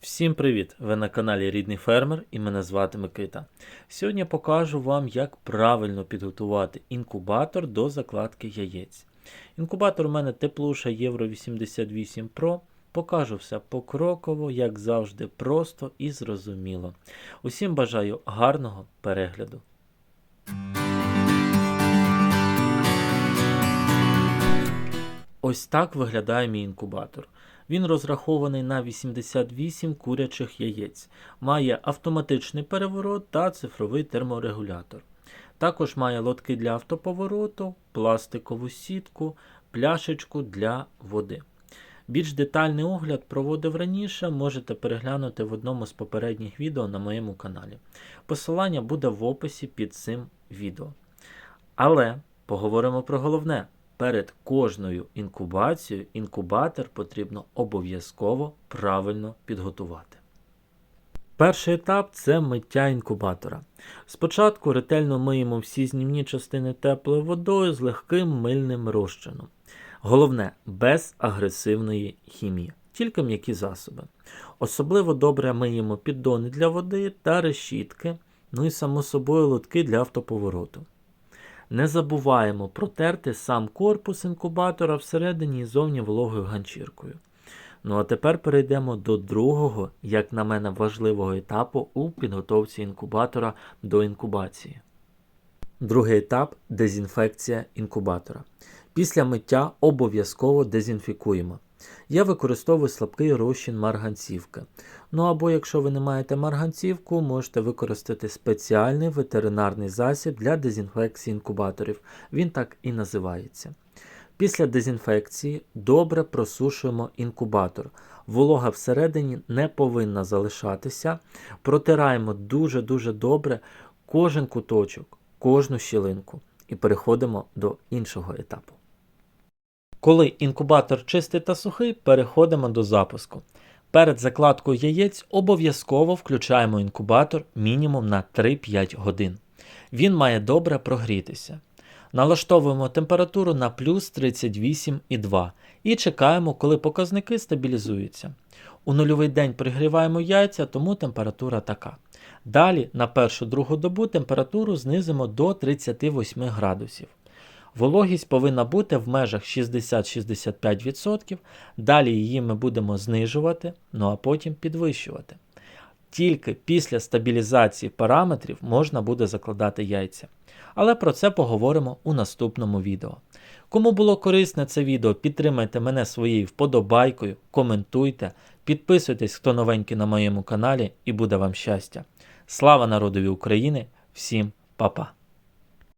Всім привіт! Ви на каналі Рідний Фермер і мене звати Микита. Сьогодні я покажу вам, як правильно підготувати інкубатор до закладки яєць. Інкубатор у мене теплуша Євро 88 Pro. Покажу все покроково, як завжди, просто і зрозуміло. Усім бажаю гарного перегляду. Ось так виглядає мій інкубатор. Він розрахований на 88 курячих яєць, має автоматичний переворот та цифровий терморегулятор. Також має лотки для автоповороту, пластикову сітку, пляшечку для води. Більш детальний огляд проводив раніше, можете переглянути в одному з попередніх відео на моєму каналі. Посилання буде в описі під цим відео. Але поговоримо про головне. Перед кожною інкубацією інкубатор потрібно обов'язково правильно підготувати. Перший етап це миття інкубатора. Спочатку ретельно миємо всі знімні частини теплою водою з легким мильним розчином. Головне, без агресивної хімії, тільки м'які засоби. Особливо добре миємо піддони для води та решітки, ну і само собою лотки для автоповороту. Не забуваємо протерти сам корпус інкубатора всередині і зовні вологою ганчіркою. Ну а тепер перейдемо до другого, як на мене, важливого етапу у підготовці інкубатора до інкубації. Другий етап дезінфекція інкубатора. Після миття обов'язково дезінфікуємо. Я використовую слабкий розчин марганцівки. Ну або якщо ви не маєте марганцівку, можете використати спеціальний ветеринарний засіб для дезінфекції інкубаторів. Він так і називається. Після дезінфекції добре просушуємо інкубатор. Волога всередині не повинна залишатися. Протираємо дуже-дуже добре кожен куточок, кожну щілинку і переходимо до іншого етапу. Коли інкубатор чистий та сухий, переходимо до запуску. Перед закладкою яєць обов'язково включаємо інкубатор мінімум на 3-5 годин. Він має добре прогрітися. Налаштовуємо температуру на плюс 38,2 і чекаємо, коли показники стабілізуються. У нульовий день пригріваємо яйця, тому температура така. Далі на першу-другу добу температуру знизимо до 38 градусів. Вологість повинна бути в межах 60-65%. Далі її ми будемо знижувати, ну а потім підвищувати. Тільки після стабілізації параметрів можна буде закладати яйця. Але про це поговоримо у наступному відео. Кому було корисне це відео, підтримайте мене своєю вподобайкою, коментуйте, підписуйтесь, хто новенький на моєму каналі, і буде вам щастя. Слава народові України! Всім па-па!